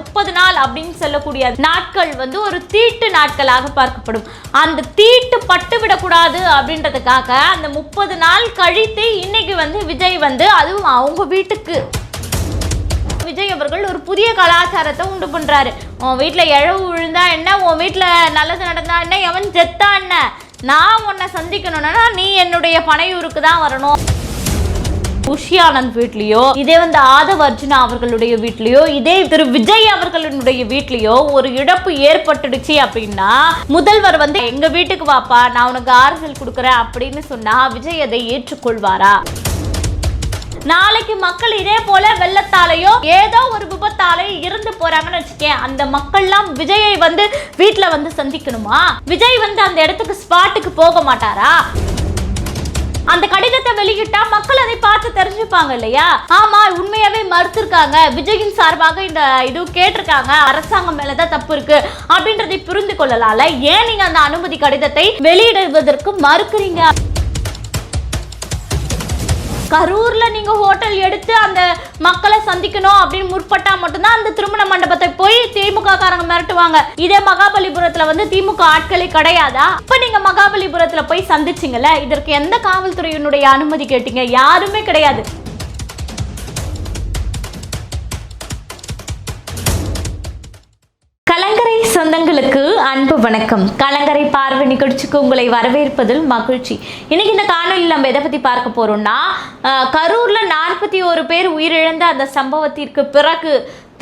முப்பது நாள் அப்படின்னு சொல்லக்கூடிய நாட்கள் வந்து ஒரு தீட்டு நாட்களாக பார்க்கப்படும். அந்த தீட்டு பட்டு விடக்கூடாது அப்படின்றதுக்காக அந்த முப்பது நாள் கழித்து இன்னைக்கு வந்து விஜய் வந்து அதுவும் அவங்க வீட்டுக்கு. விஜய் அவர்கள் ஒரு புதிய கலாச்சாரத்தை உண்டு பண்ணுறாரு உன் வீட்டில் இழவு விழுந்தா என்ன? உன் வீட்டில் நல்லது நடந்தா என்ன? எவன் செத்தா என்ன? நான் உன்னை சந்திக்கணும்னா நீ என்னுடைய பனையூருக்கு தான் வரணும். குஷி ஆனந்த் வீட்லயோ இதே வந்து ஆதவ் அர்ஜுனா அவர்களுடைய வீட்லயோ இதே திரு விஜய் அவர்களுடைய வீட்லயோ ஒரு இழப்பு ஏற்பட்டுடுச்சு அப்படின்னா முதல்வர் வந்து எங்க வீட்டுக்கு வாப்பா நான் உனக்கு ஆறுதல் கொடுக்குறேன் அப்படின்னு சொன்னா விஜய் அதை ஏற்றுக்கொள்வாரா? நாளைக்கு மக்கள் இதே போல வெள்ளத்தாலேயோ ஏதோ ஒரு விபத்தாலேயோ இருந்து போறாங்கன்னு வச்சுக்கேன் அந்த மக்கள்லாம் விஜயை வந்து வீட்டுல வந்து சந்திக்கணுமா? விஜய் வந்து அந்த இடத்துக்கு ஸ்பாட்டுக்கு போக மாட்டாரா? அந்த கடிதத்தை வெளியிட்டா மக்கள் அதை பார்த்து தெரிஞ்சுப்பாங்க இல்லையா? ஆமா உண்மையாவே மறுத்திருக்காங்க. விஜயின் சார்பாக இந்த இது கேட்டிருக்காங்க. அரசாங்கம் மேலதான் தப்பு இருக்கு அப்படின்றதை புரிந்து கொள்ளலாம்ல. ஏன் நீங்க அந்த அனுமதி கடிதத்தை வெளியிடுவதற்கு மறுக்கிறீங்க? கரூர்ல நீங்க ஹோட்டல் எடுத்து அந்த மக்களை சந்திக்கணும் அப்படின்னு முற்பட்டா மட்டும்தான் அந்த திருமண மண்டபத்தை போய் திமுக காரங்க மிரட்டுவாங்க. இதே மகாபலிபுரத்துல வந்து திமுக ஆட்களே கிடையாதா? இப்ப நீங்க மகாபலிபுரத்துல போய் சந்திச்சிங்கல்ல இதற்கு எந்த காவல்துறையினுடைய அனுமதி கேட்டீங்க? யாருமே கிடையாது. சொந்தங்களுக்கு அன்பு வணக்கம். கலங்கரை பார்வை நிகழ்ச்சிக்கு உங்களை வரவேற்பதில் மகிழ்ச்சி. இன்னைக்கு இந்த காணொலியில் நம்ம எதை பற்றி பார்க்க போகிறோம்னா கரூரில் நாற்பத்தி ஒரு பேர் உயிரிழந்த அந்த சம்பவத்திற்கு பிறகு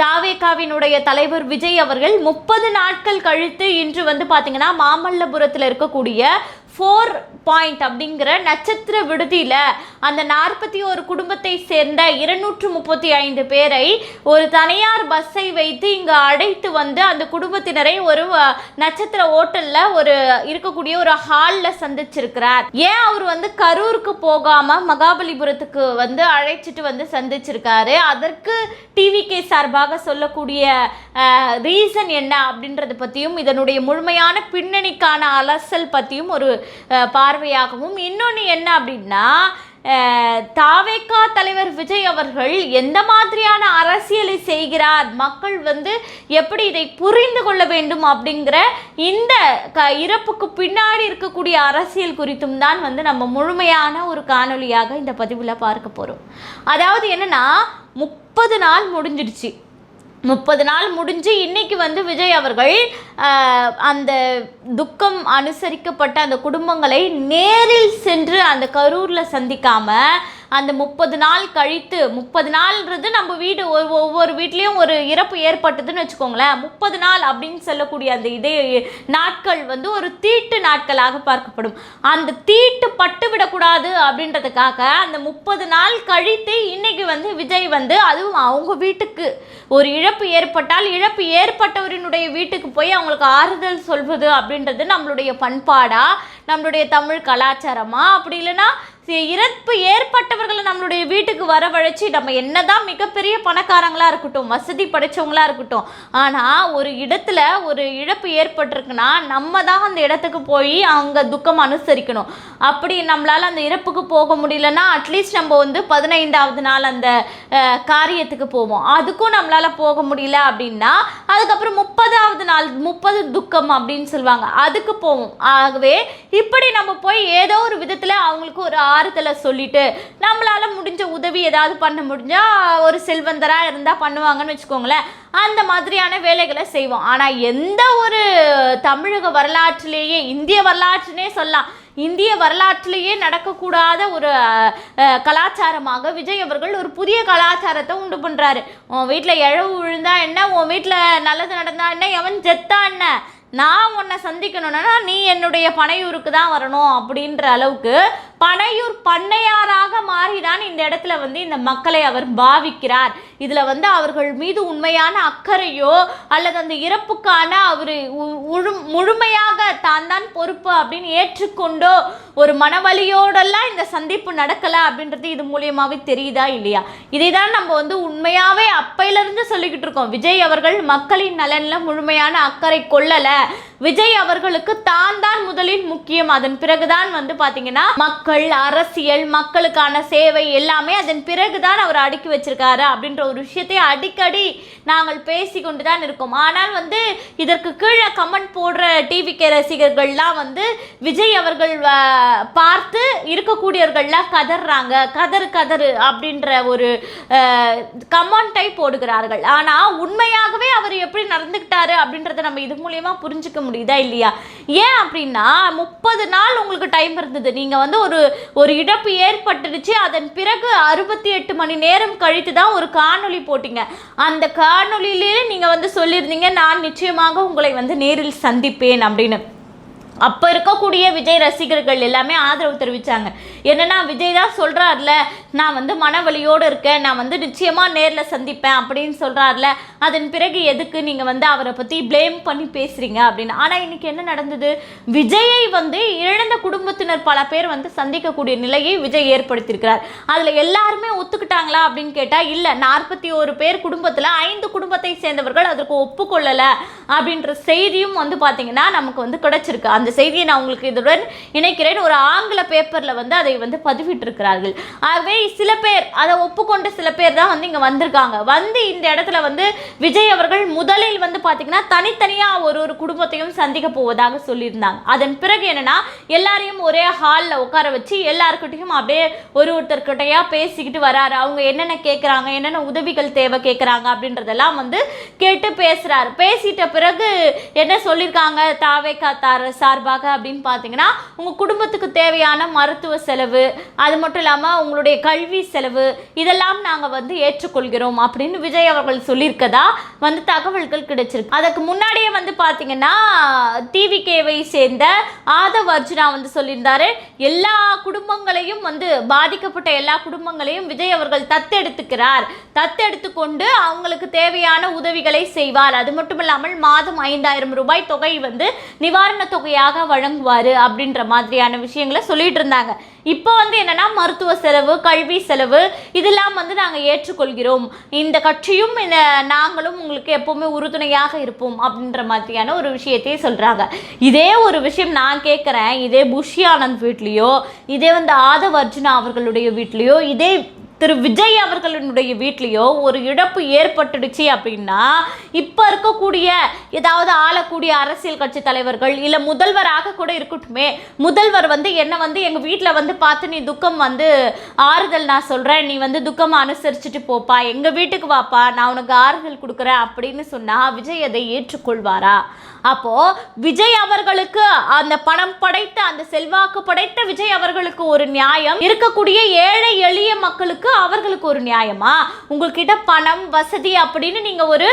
தாவேகாவினுடைய தலைவர் விஜய் அவர்கள் முப்பது நாட்கள் கழித்து இன்று வந்து பார்த்தீங்கன்னா மாமல்லபுரத்தில் இருக்கக்கூடிய ஃபோர் பாயிண்ட் அப்படிங்கிற நட்சத்திர விடுதியில் அந்த நாற்பத்தி ஒரு குடும்பத்தை சேர்ந்த இருநூற்று முப்பத்தி ஐந்து பேரை ஒரு தனியார் பஸ்ஸை வைத்து இங்கு அழைத்து வந்து அந்த குடும்பத்தினரை ஒரு நட்சத்திர ஓட்டலில் ஒரு இருக்கக்கூடிய ஒரு ஹாலில் சந்திச்சிருக்கிறார். ஏன் அவர் வந்து கரூருக்கு போகாமல் மகாபலிபுரத்துக்கு வந்து அழைச்சிட்டு வந்து சந்திச்சிருக்காரு? அதற்கு டிவிகே சார்பாக சொல்லக்கூடிய ரீசன் என்ன அப்படின்றத பற்றியும் இதனுடைய முழுமையான பின்னணிக்கான அலசல் பற்றியும் ஒரு பார்வையாகவும் இன்னொன்று என்ன அப்படின்னா தாவேக்கா தாவேகா தலைவர் விஜய் அவர்கள் எந்த மாதிரியான அரசியலை செய்கிறார் மக்கள் வந்து எப்படி இதை புரிந்து கொள்ள வேண்டும் அப்படிங்கிற இந்த க இறப்புக்கு பின்னாடி இருக்கக்கூடிய அரசியல் குறித்தும் தான் வந்து நம்ம முழுமையான ஒரு காணொலியாக இந்த பதிவில் பார்க்க போகிறோம் அதாவது என்னென்னா முப்பது நாள் முடிஞ்சிடுச்சு. முப்பது நாள் முடிஞ்சு இன்னைக்கு வந்து விஜய் அவர்கள் அந்த துக்கம் அனுசரிக்கப்பட்ட அந்த குடும்பங்களை நேரில் சென்று அந்த கரூரில் சந்திக்காமல் அந்த முப்பது நாள் கழித்து முப்பது நாள்ன்றது நம்ம வீடு ஒவ்வொரு வீட்லேயும் ஒரு இறப்பு ஏற்பட்டதுன்னு வச்சுக்கோங்களேன். முப்பது நாள் அப்படின்னு சொல்லக்கூடிய அந்த இதே நாட்கள் வந்து ஒரு தீட்டு நாட்களாக பார்க்கப்படும். அந்த தீட்டு பட்டு விடக்கூடாது அப்படின்றதுக்காக அந்த முப்பது நாள் கழித்து இன்னைக்கு வந்து விஜய் வந்து அதுவும் அவங்க வீட்டுக்கு ஒரு இழப்பு ஏற்பட்டால் இழப்பு ஏற்பட்டவரினுடைய வீட்டுக்கு போய் அவங்களுக்கு ஆறுதல் சொல்வது அப்படின்றது நம்மளுடைய பண்பாடா? நம்மளுடைய தமிழ் கலாச்சாரமா? அப்படி இல்லைன்னா இறப்பு ஏற்பட்டவர்களை நம்மளுடைய வீட்டுக்கு வரவழைச்சு நம்ம என்னதான் மிகப்பெரிய பணக்காரங்களா இருக்கட்டும் வசதி படைச்சவங்களா இருக்கட்டும் ஆனா ஒரு இடத்துல ஒரு இழப்பு ஏற்பட்டிருக்குன்னா நம்ம தான் அந்த இடத்துக்கு போய் அவங்க துக்கம் அனுசரிக்கணும். அப்படி நம்மளால அந்த இறப்புக்கு போக முடியலன்னா அட்லீஸ்ட் நம்ம வந்து பதினைந்தாவது நாள் அந்த காரியத்துக்கு போவோம். அதுக்கும் நம்மளால போக முடியல அப்படின்னா அதுக்கப்புறம் முப்பதாவது நாள் முப்பது துக்கம் அப்படின்னு சொல்லுவாங்க. அதுக்கு போவோம். ஆகவே இப்படி நம்ம போய் ஏதோ ஒரு விதத்துல அவங்களுக்கு ஒரு வாரத்தில் சொல்லிட்டு நம்மளால் முடிஞ்ச உதவி ஏதாவது பண்ண முடிஞ்சால் ஒரு செல்வந்தராக இருந்தால் பண்ணுவாங்கன்னு வச்சுக்கோங்களேன். அந்த மாதிரியான வேலைகளை செய்வோம். ஆனால் எந்த ஒரு தமிழக வரலாற்றிலேயே இந்திய வரலாற்றுனே சொல்லலாம். இந்திய வரலாற்றிலேயே நடக்கக்கூடாத ஒரு கலாச்சாரமாக விஜய் அவர்கள் ஒரு புதிய கலாச்சாரத்தை உண்டு பண்ணுறாரு உன் வீட்டில் இழவு விழுந்தா என்ன? உன் வீட்டில் நல்லது நடந்தா என்ன? எவன் செத்தா என்ன? நான் உன்னை சந்திக்கணும்னா நீ என்னுடைய பனையூருக்கு தான் வரணும் அப்படின்ற அளவுக்கு பனையூர் பண்ணையாராக மாறிதான் இந்த இடத்துல வந்து இந்த மக்களை அவர் பாவிக்கிறார். இதில் வந்து அவர்கள் மீது உண்மையான அக்கறையோ அல்லது அந்த இறப்புக்கான அவர் முழுமையாக தான் தான் பொறுப்பு அப்படின்னு ஏற்றுக்கொண்டோ ஒரு மனவலியோடெல்லாம் இந்த சந்திப்பு நடக்கலை அப்படின்றது இது மூலியமாகவே தெரியுதா இல்லையா? இதை தான் நம்ம வந்து உண்மையாகவே அப்பையிலேருந்து சொல்லிக்கிட்டு இருக்கோம். விஜய் அவர்கள் மக்களின் நலனில் முழுமையான அக்கறை கொள்ளலை. விஜய் அவர்களுக்கு தான் தான் முதலில் முக்கியம். அதன் பிறகுதான் வந்து பாத்தீங்கன்னா மக்கள் அரசியல் மக்களுக்கான சேவை எல்லாமே அதன் பிறகுதான் அவர் அடுக்கி வச்சிருக்காரு அப்படின்ற ஒரு விஷயத்தை அடிக்கடி நாங்கள் பேசி கொண்டு தான் இருக்கோம். ஆனால் வந்து இதற்கு கீழே கமெண்ட் போடுற டிவி கே ரசிகர்கள்லாம் வந்து விஜய் அவர்கள் வ- பார்த்து இருக்கக்கூடியவர்கள்லாம் கதறாங்க கதறு கதறு அப்படின்ற ஒரு கமெண்ட்டை போடுகிறார்கள். ஆனால் உண்மையாகவே அவர் எப்படி நடந்துக்கிட்டாரு அப்படின்றத நம்ம இது மூலியமா புரிஞ்சுக்க முடியுதா இல்லையா? ஏன் அப்படின்னா முப்பது நாள் உங்களுக்கு டைம் இருந்தது. நீங்கள் வந்து ஒரு ஒரு இழப்பு ஏற்பட்டுடுச்சு. அதன் பிறகு அறுபத்தி எட்டு மணி நேரம் கழித்து தான் ஒரு காணொளி போட்டீங்க. அந்த காணொளியிலே நீங்கள் வந்து சொல்லியிருந்தீங்க நான் நிச்சயமாக உங்களை வந்து நேரில் சந்திப்பேன் அப்படின்னு. அப்போ இருக்கக்கூடிய விஜய் ரசிகர்கள் எல்லாமே ஆதரவு தெரிவித்தாங்க என்னன்னா விஜய் தான் சொல்கிறார்ல நான் வந்து மனவழியோடு இருக்கேன் நான் வந்து நிச்சயமாக நேரில் சந்திப்பேன் அப்படின்னு சொல்கிறார்ல அதன் பிறகு எதுக்கு நீங்கள் வந்து அவரை பற்றி ப்ளேம் பண்ணி பேசுகிறீங்க அப்படின்னு. ஆனால் இன்னைக்கு என்ன நடந்தது? விஜயை வந்து இழந்த குடும்பத்தினர் பல பேர் வந்து சந்திக்கக்கூடிய நிலையை விஜய் ஏற்படுத்தியிருக்கிறார். அதில் எல்லாருமே ஒத்துக்கிட்டாங்களா அப்படின்னு கேட்டால் இல்லை நாற்பத்தி ஒரு பேர் குடும்பத்தில் ஐந்து குடும்பத்தை சேர்ந்தவர்கள் அதற்கு ஒப்புக்கொள்ளலை அப்படின்ற செய்தியும் வந்து பார்த்தீங்கன்னா நமக்கு வந்து கிடச்சிருக்கு. அந்த செய்தியை நான் உங்களுக்கு இதுடன் இணைக்கிறேன். ஒரு ஆங்கில பேப்பரில் வந்து அதை வந்து பதிவிட்டிருக்கிறார்கள். ஆகவே சில பேர் அதை ஒப்புக்கொண்ட சில பேர் தான் வந்து இங்கே வந்திருக்காங்க. வந்து இந்த இடத்துல வந்து விஜய் அவர்கள் முதலில் வந்து பார்த்தீங்கன்னா தனித்தனியாக ஒரு ஒரு குடும்பத்தையும் சந்திக்க போவதாக சொல்லியிருந்தாங்க. அதன் பிறகு என்னன்னா எல்லாரையும் ஒரே ஹாலில் உட்கார வச்சு எல்லாருக்கிட்டையும் அப்படியே ஒரு ஒருத்தர்கிட்டயா பேசிக்கிட்டு வராரு. அவங்க என்னென்ன கேட்குறாங்க என்னென்ன உதவிகள் தேவை கேட்குறாங்க அப்படின்றதெல்லாம் வந்து கேட்டு பேசுகிறாரு பேசிட்ட பிறகு என்ன சொல்லியிருக்காங்க? தாவே காத்தார் சார்பாக அப்படின்னு பார்த்தீங்கன்னா உங்கள் குடும்பத்துக்கு தேவையான மருத்துவ செலவு செலவு அது மட்டும் இல்லாமல் உங்களுடைய கல்வி செலவு இதெல்லாம் நாங்கள் வந்து ஏற்றுக்கொள்கிறோம் அப்படின்னு விஜய் அவர்கள் சொல்லியிருக்கதா வந்து தகவல்கள் கிடைச்சிருக்கு. அதுக்கு முன்னாடியே வந்து பார்த்தீங்கன்னா டிவிகேவை சேர்ந்த ஆதவ் அர்ஜுனா வந்து சொல்லியிருந்தாரு. எல்லா குடும்பங்களையும் வந்து பாதிக்கப்பட்ட எல்லா குடும்பங்களையும் விஜய் அவர்கள் தத்தெடுத்துக்கிறார். தத்தெடுத்து கொண்டு அவங்களுக்கு தேவையான உதவிகளை செய்வார். அது மட்டும் இல்லாமல் மாதம் ஐந்தாயிரம் ரூபாய் தொகை வந்து நிவாரண தொகையாக வழங்குவார் அப்படின்ற மாதிரியான விஷயங்களை சொல்லிட்டு இருந்தாங்க. இப்போ வந்து என்னன்னா மருத்துவ செலவு கல்வி செலவு இதெல்லாம் வந்து நாங்கள் ஏற்றுக்கொள்கிறோம். இந்த கட்சியும் இந்த நாங்களும் உங்களுக்கு எப்பவுமே உறுதுணையாக இருப்போம் அப்படின்ற மாதிரியான ஒரு விஷயத்தையே சொல்றாங்க. இதே ஒரு விஷயம் நான் கேட்குறேன் இதே புஷி ஆனந்த் வீட்லேயோ இதே வந்து ஆதவ் அர்ஜுனா அவர்களுடைய வீட்லேயோ இதே திரு விஜய் அவர்களினுடைய வீட்லேயோ ஒரு இழப்பு ஏற்பட்டுடுச்சு அப்படின்னா இப்போ இருக்கக்கூடிய ஏதாவது ஆளக்கூடிய அரசியல் கட்சி தலைவர்கள் இல்லை முதல்வராக கூட இருக்கட்டுமே முதல்வர் வந்து என்னை வந்து எங்கள் வீட்டில் வந்து பார்த்து நீ துக்கம் வந்து ஆறுதல் நான் சொல்கிறேன் நீ வந்து துக்கம் அனுசரிச்சுட்டு போப்பா எங்கள் வீட்டுக்கு வாப்பா நான் உனக்கு ஆறுதல் கொடுக்குறேன் அப்படின்னு சொன்னால் விஜய் அதை ஏற்றுக்கொள்வாரா? அப்போ விஜய் அவர்களுக்கு அந்த பணம் படைத்த அந்த செல்வாக்கு படைத்த விஜய் அவர்களுக்கு ஒரு நியாயம் இருக்கக்கூடிய ஏழை எளிய மக்களுக்கு அவர்களுக்கு ஒரு நியாயமா? உங்கள்கிட்ட பணம் வசதி அப்படின்னு நீங்க ஒரு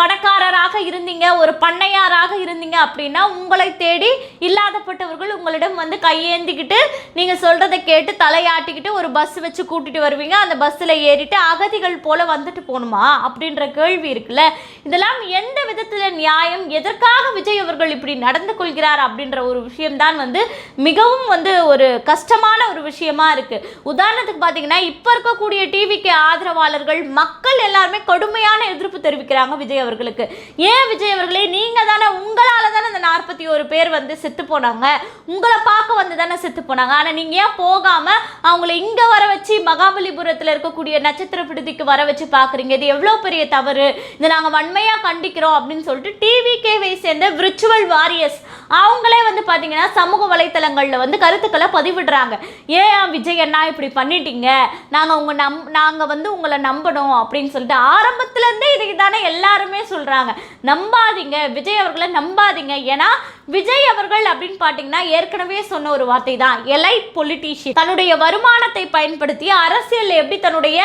பணக்காரராக இருந்தீங்க ஒரு பண்ணையாராக இருந்தீங்க அப்படின்னா உங்களை தேடி இல்லாதப்பட்டவர்கள் உங்களிடம் வந்து கையேந்திக்கிட்டு நீங்க சொல்றதை கேட்டு தலையாட்டிக்கிட்டு ஒரு பஸ் வச்சு கூட்டிட்டு வருவீங்க. அந்த பஸ்ஸில் ஏறிட்டு அகதிகள் போல வந்துட்டு போகணுமா அப்படின்ற கேள்வி இருக்குல்ல. இதெல்லாம் எந்த விதத்துல நியாயம்? எதற்காக விஜய் அவர்கள் இப்படி நடந்து கொள்கிறார் அப்படின்ற ஒரு விஷயம்தான் வந்து மிகவும் வந்து ஒரு கஷ்டமான ஒரு விஷயமா இருக்கு. உதாரணத்துக்கு பார்த்தீங்கன்னா இப்போ இருக்கக்கூடிய டிவிக்கு ஆதரவாளர்கள் மக்கள் எல்லாருமே கடுமையான எதிர்ப்பு தெரிவிக்கிறாங்க விஜய் அவர்களுக்கு. ஏன் விஜய் அவர்களே நீங்கள் தானே உங்களால் தானே அந்த நாற்பத்தி ஒரு பேர் வந்து செத்து போனாங்க. உங்களை பார்க்க வந்து தானே செத்து போனாங்க. ஆனால் நீங்கள் ஏன் போகாமல் அவங்கள இங்கே வர வச்சு மகாபலிபுரத்தில் இருக்கக்கூடிய நட்சத்திர விடுதிக்கு வர வச்சு பார்க்குறீங்க இது எவ்வளோ பெரிய தவறு? இதை நாங்கள் வன்மையாக கண்டிக்கிறோம் அப்படின்னு சொல்லிட்டு டிவி கேவை சேர்ந்த விர்ச்சுவல் வாரியர்ஸ் அவங்களே வந்து பார்த்தீங்கன்னா சமூக வலைத்தளங்களில் வந்து கருத்துக்களை பதிவிடுறாங்க. ஏன் விஜய் அண்ணா இப்படி பண்ணிட்டீங்க? நாங்கள் உங்கள் நம் நாங்கள் வந்து உங்களை நம்பணும் அப்படின்னு சொல்லிட்டு ஆரம்பத்துலேருந்தே இதுக்கு தானே எல்லாருமே சொல்கிறாங்க நம்பாதீங்க விஜய் அவர்களை நம்பாதீங்க. ஏன்னா விஜய் அவர்கள் அப்படின்னு பார்த்தீங்கன்னா ஏற்கனவே சொன்ன ஒரு வார்த்தை தான் எலை பொலிட்டீஷியன் தன்னுடைய வருமானத்தை பயன்படுத்தி அரசியல் எப்படி தன்னுடைய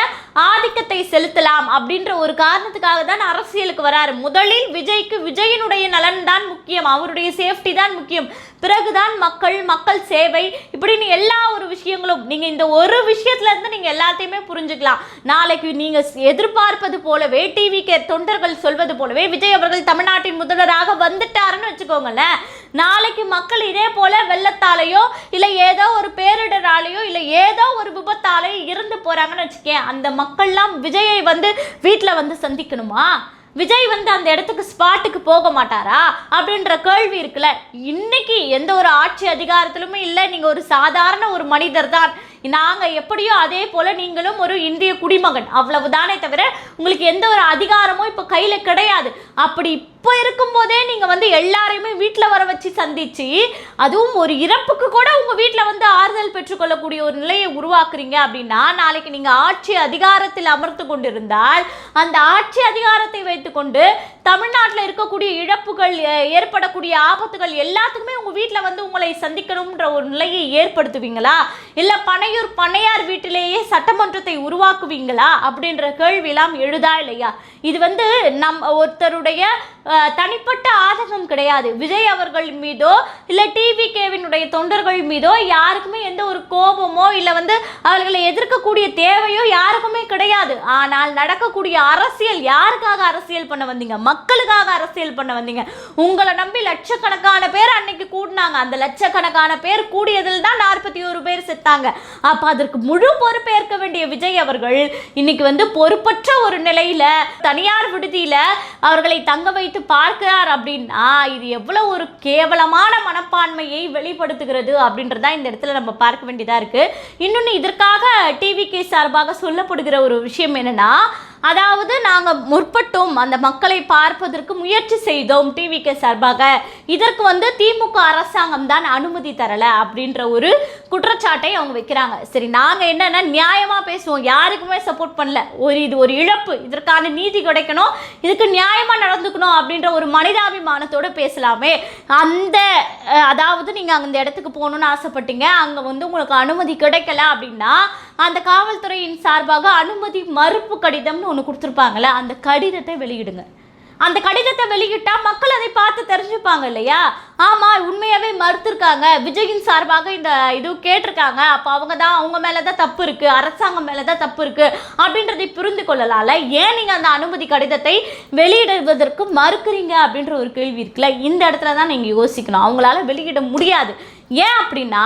ஆதிக்கத்தை செலுத்தலாம் அப்படின்ற ஒரு காரணத்துக்காக தான் அரசியலுக்கு வராரு. முதலில் விஜய்க்கு விஜயனுடைய விஜயினுடைய நலன் தான் முக்கியம் அவருடைய சேஃப்டி தான் முக்கியம். பிறகுதான் மக்கள் மக்கள் சேவை. இப்படின்னு எல்லா ஒரு விஷயங்களும் நீங்கள் இந்த ஒரு விஷயத்துல இருந்து எல்லாத்தையுமே புரிஞ்சுக்கலாம். நாளைக்கு நீங்கள் எதிர்பார்ப்பது போலவே டிவி கே தொண்டர்கள் சொல்வது போலவே விஜய் அவர்கள் தமிழ்நாட்டின் முதல்வராக வந்துட்டாருன்னு வச்சுக்கோங்களேன். நாளைக்கு மக்கள் இதே போல வெள்ளத்தாலேயோ இல்லை ஏதோ ஒரு பேரிடராலேயோ இல்லை ஏதோ ஒரு விபத்தாலேயோ இருந்து போகிறாங்கன்னு வச்சுக்கேன். அந்த மக்கள்லாம் விஜயை வந்து வீட்டில் வந்து சந்திக்கணுமா? விஜய் வந்து அந்த இடத்துக்கு ஸ்பாட்டுக்கு போக மாட்டாரா? அப்படின்ற கேள்வி இருக்குல்ல. இன்னைக்கு எந்த ஒரு ஆட்சி அதிகாரத்திலுமே இல்லை. நீங்கள் ஒரு சாதாரண ஒரு மனிதர் தான். நாங்கள் எப்படியோ அதே போல் நீங்களும் ஒரு இந்திய குடிமகன். அவ்வளவுதானே தவிர உங்களுக்கு எந்த ஒரு அதிகாரமும் இப்போ கையில் கிடையாது. அப்படி இப்போ இருக்கும்போதே நீங்கள் வந்து எல்லாரையுமே வீட்டில் வர வச்சு சந்திச்சு அதுவும் ஒரு இறப்புக்கு கூட உங்கள் வீட்டில் வந்து ஆறுதல் பெற்றுக்கொள்ளக்கூடிய ஒரு நிலையை உருவாக்குறீங்க அப்படின்னா நாளைக்கு நீங்கள் ஆட்சி அதிகாரத்தில் அமர்த்து கொண்டிருந்தால் அந்த ஆட்சி அதிகாரத்தை வைத்துக்கொண்டு தமிழ்நாட்டில் இருக்கக்கூடிய இழப்புகள் ஏ- ஏற்படக்கூடிய ஆபத்துகள் எல்லாத்துக்குமே உங்கள் வீட்டில் வந்து உங்களை சந்திக்கணும்ன்ற ஒரு நிலையை ஏற்படுத்துவீங்களா? இல்லை பனையூர் பண்ணையார் வீட்டிலேயே சட்டமன்றத்தை உருவாக்குவீங்களா? அப்படின்ற கேள்வியெல்லாம் எழுதா இல்லையா? இது வந்து நம் ஒருத்தருடைய தனிப்பட்ட ஆதகம் கிடையாது. விஜய் அவர்கள் மீதோ இல்லை டிவி கேவினுடைய தொண்டர்கள் மீதோ யாருக்குமே எந்த ஒரு கோபமோ இல்லை வந்து அவர்களை எதிர்க்கக்கூடிய தேவையோ யாருக்குமே கிடையாது. ஆனால் நடக்கக்கூடிய அரசியல் யாருக்காக அரசியல் பண்ண வந்தீங்க? மக்களுக்காக அரசியல் பண்ண வந்தீங்க? உங்களை நம்பி லட்சக்கணக்கான பேர் அன்னைக்கு கூடினாங்க. அந்த லட்சக்கணக்கான பேர் கூடியதில் தான் நாற்பத்தி ஒரு பேர் செத்தாங்க. அப்போ அதற்கு முழு பொறுப்பேற்க வேண்டிய விஜய் அவர்கள் இன்னைக்கு வந்து பொறுப்பற்ற ஒரு நிலையில தனியார் விடுதியில அவர்களை தங்க வைத்து பார்க்கிறார் அப்படின்னா இது எவ்வளோ ஒரு கேவலமான மனப்பான்மையை வெளிப்படுத்துகிறது அப்படின்றதா இந்த இடத்துல நம்ம பார்க்க வேண்டியதாக இருக்குது இன்னொன்று இதற்காக டிவிகே சார்பாக சொல்லப்படுகிற ஒரு விஷயம் என்னென்னா அதாவது நாங்கள் முற்பட்டோம். அந்த மக்களை பார்ப்பதற்கு முயற்சி செய்தோம் டிவிகே சார்பாக. இதற்கு வந்து திமுக அரசாங்கம் தான் அனுமதி தரல அப்படின்ற ஒரு குற்றச்சாட்டை அவங்க வைக்கிறாங்க. சரி நாங்கள் என்னன்னா நியாயமாக பேசுவோம். யாருக்குமே சப்போர்ட் பண்ணல. ஒரு இது ஒரு இழப்பு. இதற்கான நீதி கிடைக்கணும். இதுக்கு நியாயமாக நடந்துக்கணும் அப்படின்ற ஒரு மனிதாபிமானத்தோடு பேசலாமே. அந்த அதாவது நீங்கள் அந்த இடத்துக்கு போகணும்னு ஆசைப்பட்டீங்க. அங்கே வந்து உங்களுக்கு அனுமதி கிடைக்கல அப்படின்னா அந்த காவல்துறையின் சார்பாக அனுமதி மறுப்பு கடிதம்னு ஒன்று கொடுத்துருப்பாங்கல்ல அந்த கடிதத்தை வெளியிடுங்க. அந்த கடிதத்தை வெளியிட்டா மக்கள் அதை பார்த்து தெரிஞ்சுப்பாங்க இல்லையா? ஆமா உண்மையாவே மறுத்திருக்காங்க. விஜயின் சார்பாக இந்த இது கேட்டிருக்காங்க. அப்போ அவங்க தான் அவங்க மேலே தான் தப்பு இருக்கு அரசாங்கம் மேலே தான் தப்பு இருக்கு அப்படின்றதை புரிந்து கொள்ளலால ஏன் நீங்க அந்த அனுமதி கடிதத்தை வெளியிடுவதற்கு மறுக்கிறீங்க அப்படின்ற ஒரு கேள்வி இருக்குல்ல. இந்த இடத்துல தான் நீங்க யோசிக்கணும். அவங்களால வெளியிட முடியாது. ஏன் அப்படின்னா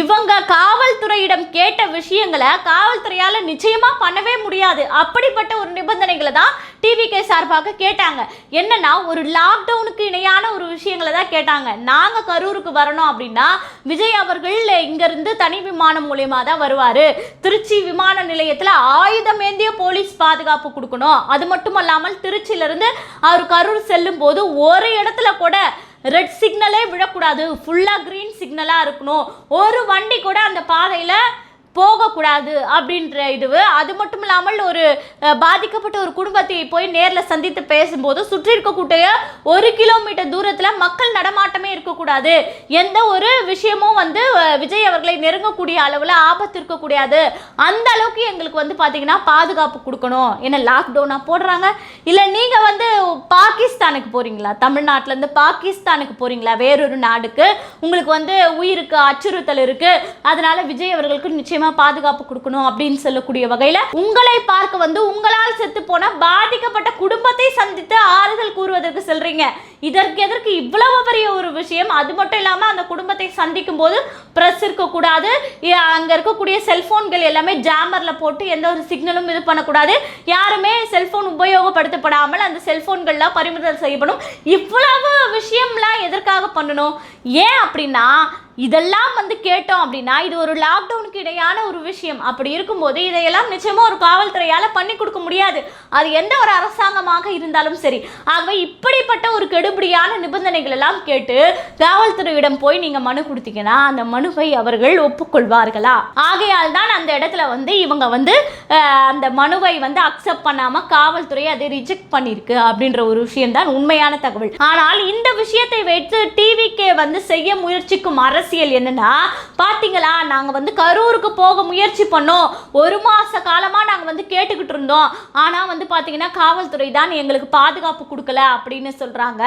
இவங்க காவல்துறையிடம் கேட்ட விஷயங்களை காவல்துறையால் நிச்சயமா பண்ணவே முடியாது. அப்படிப்பட்ட ஒரு நிபந்தனைகளை தான் டிவிகே சார்பாக கேட்டாங்க. என்னன்னா ஒரு லாக்டவுனுக்கு இணையான ஒரு விஷயங்களை தான் கேட்டாங்க. நாங்க கரூருக்கு வரணும் அப்படின்னா விஜய் அவர்கள் இங்கிருந்து தனி விமானம் மூலயமா தான் வருவாரு. திருச்சி விமான நிலையத்தில் ஆயுதம் ஏந்திய போலீஸ் பாதுகாப்பு கொடுக்கணும். அது மட்டும் அல்லாமல் திருச்சியிலிருந்து அவர் கரூர் செல்லும் போது ஒரு இடத்துல கூட ரெட் சிக்னலே விழக்கூடாது. ஃபுல்லாக க்ரீன் சிக்னலாக இருக்கணும். ஒரு வண்டி கூட அந்த பாதையில் போகக்கூடாது அப்படின்ற இதுவு. அது மட்டும் இல்லாமல் ஒரு பாதிக்கப்பட்ட ஒரு குடும்பத்தை போய் நேரில் சந்தித்து பேசும்போது சுற்றி இருக்கக்கூடிய ஒரு கிலோமீட்டர் தூரத்தில் மக்கள் நடமாட்டமே இருக்கக்கூடாது. எந்த ஒரு விஷயமும் வந்து விஜய் அவர்களை நெருங்கக்கூடிய அளவில் ஆபத்து இருக்கக்கூடாது. அந்த அளவுக்கு எங்களுக்கு வந்து பார்த்தீங்கன்னா பாதுகாப்பு கொடுக்கணும். என்ன லாக்டவுனாக போடுறாங்க? இல்லை நீங்கள் வந்து பாகிஸ்தானுக்கு போகிறீங்களா தமிழ்நாட்டிலேருந்து பாகிஸ்தானுக்கு போகிறீங்களா வேறொரு நாடுக்கு. உங்களுக்கு வந்து உயிருக்கு அச்சுறுத்தல் இருக்குது அதனால் விஜய் அவர்களுக்கு நிச்சயமாக நிச்சயமா பாதுகாப்பு கொடுக்கணும் அப்படின்னு சொல்லக்கூடிய வகையில உங்களை பார்க்க வந்து உங்களால் செத்து போன பாதிக்கப்பட்ட குடும்பத்தை சந்தித்து ஆறுதல் கூறுவதற்கு செல்றீங்க. இதற்கு எதற்கு இவ்வளவு பெரிய ஒரு விஷயம்? அது மட்டும் இல்லாம அந்த குடும்பத்தை சந்திக்கும் போது பிரஸ் இருக்கக்கூடாது. அங்கே அங்க இருக்கக்கூடிய செல்போன்கள் எல்லாமே ஜாமர்ல போட்டு எந்த ஒரு சிக்னலும் இது பண்ணக்கூடாது. யாருமே செல்போன் உபயோகப்படுத்தப்படாமல் அந்த செல்போன்கள்லாம் பறிமுதல் செய்யப்படும். இவ்வளவு விஷயம்லாம் எதற்காக பண்ணணும்? ஏன் அப்படின்னா இதெல்லாம் வந்து கேட்டோம் அப்படின்னா இது ஒரு லாக்டவுனுக்கு இடையான ஒரு விஷயம். அப்படி இருக்கும்போது இதையெல்லாம் நிச்சயமாக ஒரு காவல்துறையால் பண்ணி கொடுக்க முடியாது. அது எந்த ஒரு அரசாங்கமாக இருந்தாலும் சரி. ஆகவே இப்படிப்பட்ட ஒரு கெடுபடியான நிபந்தனைகள் எல்லாம் கேட்டு காவல்துறையிடம் போய் நீங்கள் மனு கொடுத்தீங்கன்னா அந்த மனுவை அவர்கள் ஒப்புக்கொள்வார்களா? ஆகையால் தான் அந்த இடத்துல வந்து இவங்க வந்து அந்த மனுவை வந்து அக்செப்ட் பண்ணாமல் காவல்துறை அதை ரிஜெக்ட் பண்ணியிருக்கு அப்படின்ற ஒரு விஷயம்தான் உண்மையான தகவல். ஆனால் இந்த விஷயத்தை வைத்து டிவிக்கே வந்து செய்ய முயற்சிக்கும் அரசியல் என்னன்னா பாத்தீங்களா நாங்க வந்து கரூருக்கு போக முயற்சி பண்ணோம். ஒரு மாச காலமா நாங்க வந்து கேட்டுக்கிட்டு இருந்தோம். ஆனா வந்து பாத்தீங்கன்னா காவல்துறை தான் எங்களுக்கு பாதுகாப்பு கொடுக்கல அப்படின்னு சொல்றாங்க.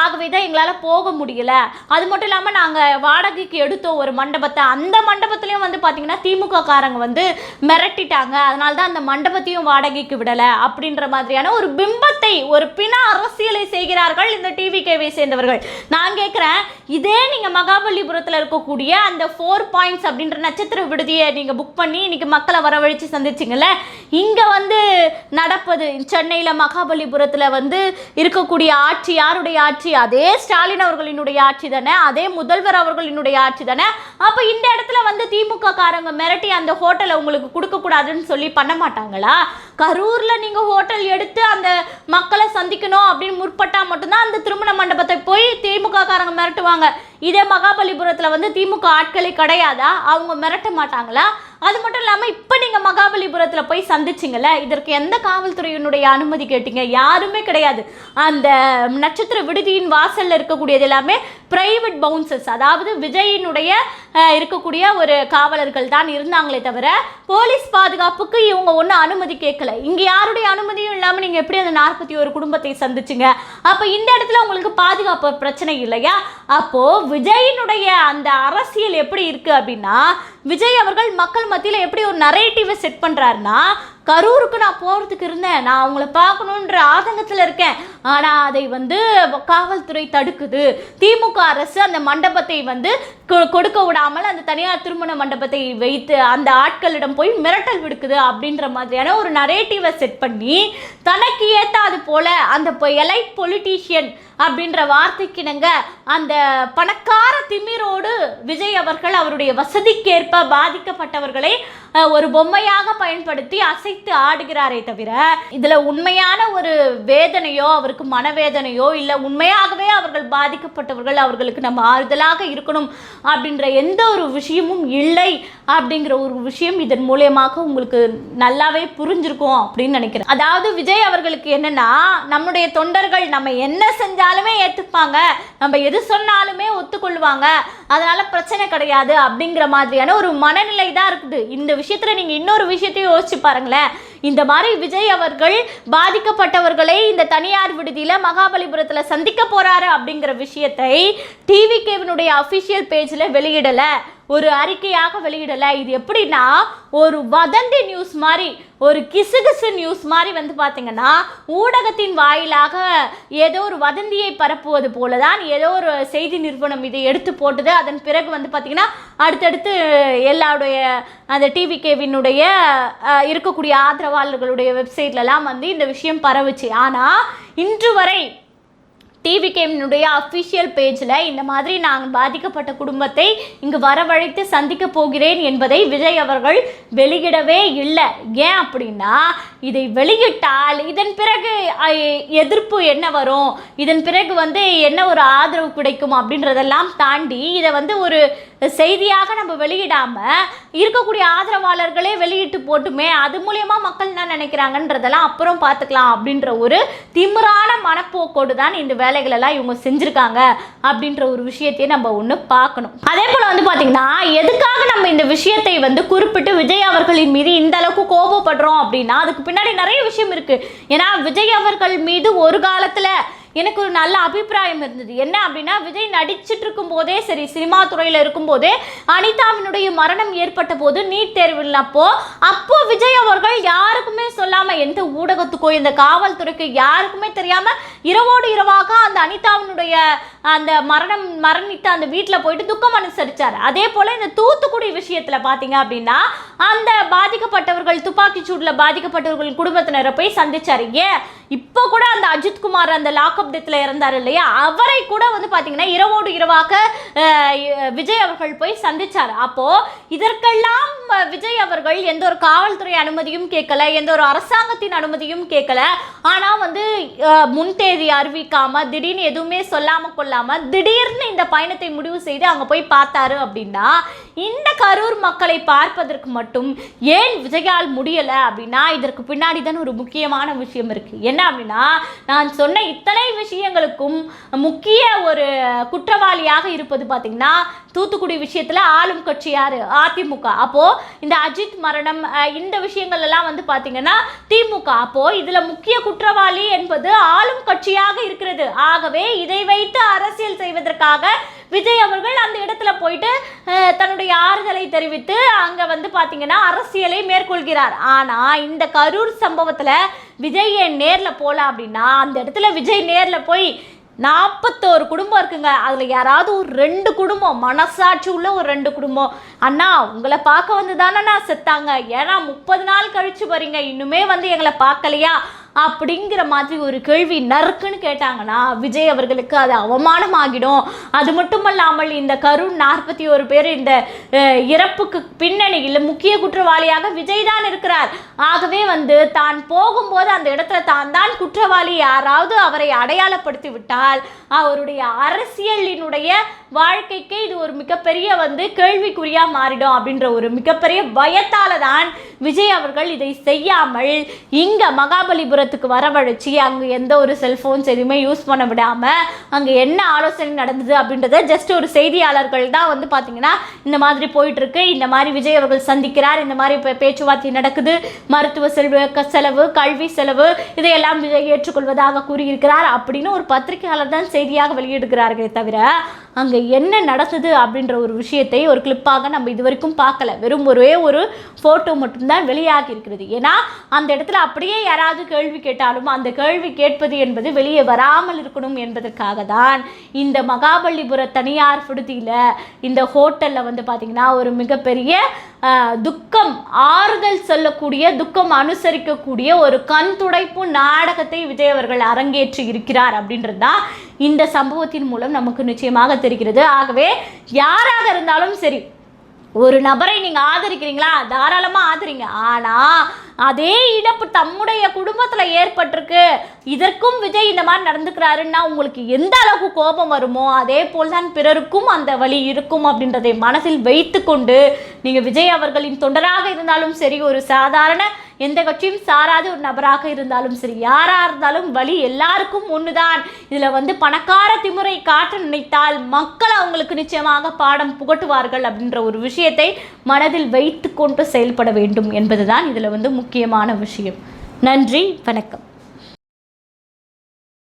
ஆகவே தான் எங்களால போக முடியல. அது மட்டும் இல்லாம நாங்க வாடகைக்கு எடுத்தோம் ஒரு மண்டபத்தை. அந்த மண்டபத்துலேயும் வந்து பாத்தீங்கன்னா திமுக காரங்க வந்து மிரட்டிட்டாங்க. அதனால தான் அந்த மண்டபத்தையும் வாடகைக்கு விடல அப்படின்ற மாதிரியான ஒரு பிம்பத்தை ஒரு பிண அரசியலை செய்கிறார்கள் இந்த டிவி கேவை சேர்ந்தவர்கள். நான் கேட்குறேன் இதே நீங்க மகாபலிபுரத்துல இருக்கக்கூடிய அந்த ஃபோர் பாயிண்ட்ஸ் அப்படின்ற நட்சத்திர விடுதியை நீங்கள் புக் பண்ணி இன்னைக்கு மக்களை வரவழைச்சு சந்திச்சிங்கள இங்கே வந்து நடப்பது சென்னையில் மகாபலிபுரத்தில் வந்து இருக்கக்கூடிய ஆட்சி யாருடைய ஆட்சி? அதே ஸ்டாலின் அவர்களினுடைய ஆட்சி தானே? அதே முதல்வர் அவர்களினுடைய ஆட்சி தானே? அப்போ இந்த இடத்துல வந்து திமுக காரங்க மிரட்டி அந்த ஹோட்டலை உங்களுக்கு கொடுக்கக்கூடாதுன்னு சொல்லி பண்ண மாட்டாங்களா? கரூரில் நீங்கள் ஹோட்டல் எடுத்து அந்த மக்களை சந்திக்கணும் அப்படின்னு முற்பட்டால் மட்டும்தான் அந்த திருமண மண்டபத்தை போய் திமுக காரங்க மிரட்டுவாங்க. இதே மகாபலிபுரத்தில் வந்து திமுக ஆட்களே கிடையாதா? அவங்க மிரட்ட மாட்டாங்களா? அது மட்டும் இல்லாமல் இப்போ நீங்கள் மகாபலிபுரத்தில் போய் சந்திச்சிங்கல்ல இதற்கு எந்த காவல்துறையினுடைய அனுமதி கேட்டீங்க? யாருமே கிடையாது. அந்த நட்சத்திர விடுதியின் வாசலில் இருக்கக்கூடியது எல்லாமே பிரைவேட் பவுன்சஸ் அதாவது விஜயினுடைய இருக்கக்கூடிய ஒரு காவலர்கள் தான் இருந்தாங்களே தவிர போலீஸ் பாதுகாப்புக்கு இவங்க ஒன்றும் அனுமதி கேட்கல. இங்கே யாருடைய அனுமதியும் இல்லாமல் நீங்கள் எப்படி அந்த நாற்பத்தி ஒரு குடும்பத்தை சந்திச்சிங்க? அப்போ இந்த இடத்துல உங்களுக்கு பாதுகாப்பு பிரச்சனை இல்லையா? அப்போது விஜயினுடைய அந்த அரசியல் எப்படி இருக்குது அப்படின்னா விஜய் அவர்கள் மக்கள் மத்தியில் எப்படி ஒரு நரேட்டிவை செட் பண்ணுறாருன்னா கரூருக்கு நான் போகிறதுக்கு இருந்தேன். நான் அவங்கள பார்க்கணுன்ற ஆதங்கத்தில் இருக்கேன். ஆனால் அதை வந்து காவல்துறை தடுக்குது. திமுக அரசு அந்த மண்டபத்தை வந்து கொ- கொடுக்க விடாமல் அந்த தனியார் திருமண மண்டபத்தை வைத்து அந்த ஆட்களிடம் போய் மிரட்டல் விடுக்குது அப்படின்ற மாதிரியான ஒரு நரேட்டிவை செட் பண்ணி தனக்கு ஏற்றாது போல அந்த எலைட் பொலிட்டீஷியன் அப்படின்ற வார்த்தைக்கிணங்க அந்த பணக்கார திமிரோடு விஜய் அவர்கள் அவருடைய வசதிக்கேற்ப பாதிக்கப்பட்டவர்களை ஒரு பொம்மையாக பயன்படுத்தி அசைத்து ஆடுகிறாரே தவிர இதுல உண்மையான ஒரு வேதனையோ அவருக்கு மனவேதனையோ இல்லை உண்மையாகவே அவர்கள் பாதிக்கப்பட்டவர்கள் அவர்களுக்கு நம்ம ஆறுதலாக இருக்கணும் அப்படின்ற எந்த ஒரு விஷயமும் இல்லை அப்படிங்கிற ஒரு விஷயம் இதன் மூலியமாக உங்களுக்கு நல்லாவே புரிஞ்சிருக்கும் அப்படின்னு நினைக்கிறேன். அதாவது விஜய் அவர்களுக்கு என்னன்னா நம்முடைய தொண்டர்கள் நம்ம என்ன செஞ்சாலுமே ஏத்துப்பாங்க நம்ம எது சொன்னாலுமே ஒத்துக்கொள்வாங்க அதனால பிரச்சனை கிடையாது அப்படிங்கிற மாதிரியான ஒரு மனநிலை தான் இருக்குது. இந்த விஷயத்துல நீங்க இன்னொரு விஷயத்தையும் யோசிச்சு பாருங்களேன். இந்த மாதிரி விஜய் அவர்கள் பாதிக்கப்பட்டவர்களை இந்த தனியார் விடுதியில மகாபலிபுரத்துல சந்திக்க போறாரு அப்படிங்கிற விஷயத்தை டிவி கேவினுடைய அஃபிஷியல் பேஜ்ல வெளியிடல. ஒரு அறிக்கையாக வெளியிடலை. இது எப்படின்னா ஒரு வதந்தி நியூஸ் மாதிரி ஒரு கிசுகிசு நியூஸ் மாதிரி வந்து பார்த்தீங்கன்னா ஊடகத்தின் வாயிலாக ஏதோ ஒரு வதந்தியை பரப்புவது போல தான் ஏதோ ஒரு செய்தி நிறுவனம் இதை எடுத்து போட்டது. அதன் பிறகு வந்து பார்த்தீங்கன்னா அடுத்தடுத்து எல்லாருடைய அந்த டிவி கேவினுடைய இருக்கக்கூடிய ஆதரவாளர்களுடைய வெப்சைட்லலாம் வந்து இந்த விஷயம் பரவுச்சு. ஆனால் இன்று வரை டிவிகேமினுடைய அஃபிஷியல் பேஜில் இந்த மாதிரி நான் பாதிக்கப்பட்ட குடும்பத்தை இங்கு வரவழைத்து சந்திக்க போகிறேன் என்பதை விஜய் அவர்கள் வெளியிடவே இல்லை. ஏன் அப்படின்னா இதை வெளியிட்டால் இதன் பிறகு எதிர்ப்பு என்ன வரும்? இதன் பிறகு வந்து என்ன ஒரு ஆதரவு கிடைக்கும் அப்படின்றதெல்லாம் தாண்டி இதை வந்து ஒரு செய்தியாக நம்ம வெளியிடாமல் இருக்கக்கூடிய ஆதரவாளர்களே வெளியிட்டு போட்டுமே அது மூலயமா மக்கள் என்ன நினைக்கிறாங்கன்றதெல்லாம் அப்புறம் பார்த்துக்கலாம் அப்படின்ற ஒரு திமிரான மனப்போக்கோடு தான் இந்த வேலைகளெல்லாம் இவங்க செஞ்சுருக்காங்க அப்படின்ற ஒரு விஷயத்தையே நம்ம ஒன்று பார்க்கணும். அதே போல் வந்து பார்த்தீங்கன்னா எதுக்காக நம்ம இந்த விஷயத்தை வந்து குறிப்பிட்டு விஜய் அவர்களின் மீது இந்த அளவுக்கு கோபப்படுறோம் அப்படின்னா அதுக்கு பின்னாடி நிறைய விஷயம் இருக்குது ஏன்னா விஜய் அவர்கள் மீது ஒரு காலத்தில் எனக்கு ஒரு நல்ல அபிப்பிராயம் இருந்தது. என்ன அப்படின்னா விஜய் நடிச்சிட்டு இருக்கும் போதே சரி சினிமா துறையில் இருக்கும்போதே அனிதாவினுடைய மரணம் ஏற்பட்ட போது நீட் தேர்வில் அப்போ அப்போ விஜய் அவர்கள் யாருக்குமே சொல்லாம எந்த ஊடகத்துக்கோ இந்த காவல்துறைக்கு யாருக்குமே தெரியாம இரவோடு இரவாக அந்த அனிதாவினுடைய அந்த மரணம் மரணித்த அந்த வீட்டில் போயிட்டு துக்கம் அனுசரிச்சார். அதே போல இந்த தூத்துக்குடி விஷயத்துல பாத்தீங்க அப்படின்னா அந்த பாதிக்கப்பட்டவர்கள் துப்பாக்கி சூட்டில் பாதிக்கப்பட்டவர்கள் குடும்பத்தினரை போய் சந்திச்சாரு. ஏன்? இப்போ கூட அந்த அஜித்குமார் அந்த லாக்அப் டெத்தில் இறந்தார் இல்லையா? அவரை கூட வந்து பார்த்தீங்கன்னா இரவோடு இரவாக விஜய் அவர்கள் போய் சந்திச்சார். அப்போ இதற்கெல்லாம் விஜய் அவர்கள் எந்த ஒரு காவல்துறை அனுமதியும் கேட்கல எந்த ஒரு அரசாங்கத்தின் அனுமதியும் கேட்கல. ஆனால் வந்து முன் தேதி அறிவிக்காமல் திடீர்னு எதுவுமே சொல்லாமல் கொள்ளாமல் திடீர்னு இந்த பயணத்தை முடிவு செய்து அங்கே போய் பார்த்தாரு அப்படின்னா இந்த கரூர் மக்களை பார்ப்பதற்கு மட்டும் ஏன் விஜயால் முடியலை அப்படின்னா இதற்கு பின்னாடி தான் ஒரு முக்கியமான விஷயம் இருக்கு. என்ன அப்படின்னா நான் சொன்ன இத்தனை விஷயங்களுக்கும் முக்கிய ஒரு குற்றவாளியாக இருப்பது பார்த்தீங்கன்னா தூத்துக்குடி விஷயத்துல ஆளும் கட்சி யாரு? அதிமுக. அப்போ இந்த அஜித் மரணம் இந்த விஷயங்கள் எல்லாம் வந்து பார்த்தீங்கன்னா திமுக. அப்போ இதில் முக்கிய குற்றவாளி என்பது ஆளும் கட்சியாக இருக்கிறது. ஆகவே இதை வைத்து அரசியல் செய்வதற்காக விஜய் அவர்கள் அந்த இடத்துல போயிட்டு தன்னுடைய ஆறுதலை தெரிவித்து அங்கே வந்து பார்த்தீங்கன்னா அரசியலை மேற்கொள்கிறார். ஆனால் இந்த கரூர் சம்பவத்தில் விஜய் ஏன் போகலாம் அப்படின்னா அந்த இடத்துல விஜய் நேரில் போய் நாற்பத்தோரு குடும்பம் இருக்குங்க. அதில் யாராவது ஒரு ரெண்டு குடும்பம் மனசாட்சி உள்ள ஒரு ரெண்டு குடும்பம். அண்ணா உங்களை பார்க்க வந்து தானே செத்தாங்க. ஏன்னா முப்பது நாள் கழிச்சு வரீங்க. இன்னுமே வந்து எங்களை பார்க்கலையா? அப்படிங்கிற மாதிரி ஒரு கேள்வி நறுக்குன்னு கேட்டாங்கன்னா விஜய் அவர்களுக்கு அது அவமானம் ஆகிடும் அது மட்டுமல்லாமல் இந்த கருண் நாற்பத்தி ஒரு பேர் இந்த இறப்புக்கு பின்னணியில் முக்கிய குற்றவாளியாக விஜய் தான் இருக்கிறார். ஆகவே வந்து தான் போகும்போது அந்த இடத்துல தான் தான் குற்றவாளி யாராவது அவரை அடையாளப்படுத்தி விட்டால் அவருடைய அரசியலினுடைய வாழ்க்கைக்கே இது ஒரு மிகப்பெரிய வந்து கேள்விக்குறியாக மாறிடும் அப்படின்ற ஒரு மிகப்பெரிய பயத்தால் தான் விஜய் அவர்கள் இதை செய்யாமல் இங்கே மகாபலிபுரத்துக்கு வரவழைச்சி அங்கே எந்த ஒரு செல்ஃபோன்ஸ் எதுவுமே யூஸ் பண்ண விடாமல் அங்கே என்ன ஆலோசனை நடந்தது அப்படின்றத ஜஸ்ட் ஒரு செய்தியாளர்கள் தான் வந்து பார்த்திங்கன்னா இந்த மாதிரி போயிட்டுருக்கு. இந்த மாதிரி விஜய் அவர்கள் சந்திக்கிறார். இந்த மாதிரி இப்போ பேச்சுவார்த்தை நடக்குது. மருத்துவ செல்வ செலவு கல்வி செலவு இதையெல்லாம் விஜய் ஏற்றுக்கொள்வதாக கூறியிருக்கிறார் அப்படின்னு ஒரு பத்திரிகையாளர் தான் செய்தியாக வெளியிடுகிறார்களே தவிர அங்கே என்ன நடந்தது அப்படின்ற ஒரு விஷயத்தை ஒரு கிளிப்பாக நம்ம இது வரைக்கும் பார்க்கல. வெறும் ஒரே ஒரு ஃபோட்டோ மட்டும்தான் வெளியாகி இருக்கிறது. ஏன்னா அந்த இடத்துல அப்படியே யாராவது கேள்வி கேட்டாலும் அந்த கேள்வி கேட்பது என்பது வெளியே வராமல் இருக்கணும் என்பதற்காக தான் இந்த மகாபலிபுர தனியார் விடுதியில் இந்த ஹோட்டலில் வந்து பார்த்திங்கன்னா ஒரு மிகப்பெரிய துக்கம் ஆறுதல் சொல்லக்கூடிய துக்கம் அனுசரிக்கக்கூடிய ஒரு கண் துடைப்பு நாடகத்தை விஜய் அவர்கள் அரங்கேற்றி இருக்கிறார் அப்படின்றது தான் இந்த சம்பவத்தின் மூலம் நமக்கு நிச்சயமாக தெரிகிறது. ஆகவே யாராக இருந்தாலும் சரி ஒரு நபரை நீங்கள் ஆதரிக்கிறீங்களா? தாராளமாக ஆதரிங்க. ஆனால் அதே இழப்பு தம்முடைய குடும்பத்தில் ஏற்பட்டிருக்கு. இதற்கும் விஜய் இந்த மாதிரி நடந்துக்கிறாருன்னா உங்களுக்கு எந்த அளவுக்கு கோபம் வருமோ அதே போல் தான் பிறருக்கும் அந்த வழி இருக்கும் அப்படின்றதை மனதில் வைத்துக்கொண்டு நீங்கள் விஜய் அவர்களின் தொண்டராக இருந்தாலும் சரி ஒரு சாதாரண எந்த கட்சியும் சாராத ஒரு நபராக இருந்தாலும் சரி யாராக இருந்தாலும் வழி எல்லாருக்கும் ஒன்றுதான் இதில் வந்து பணக்கார திமுறை காட்ட நினைத்தால் மக்கள் அவங்களுக்கு நிச்சயமாக பாடம் புகட்டுவார்கள் அப்படின்ற ஒரு விஷயத்தை மனதில் வைத்துக்கொண்டு செயல்பட வேண்டும் என்பதுதான் இதில் வந்து முக்கியமான விஷயம். நன்றி வணக்கம்.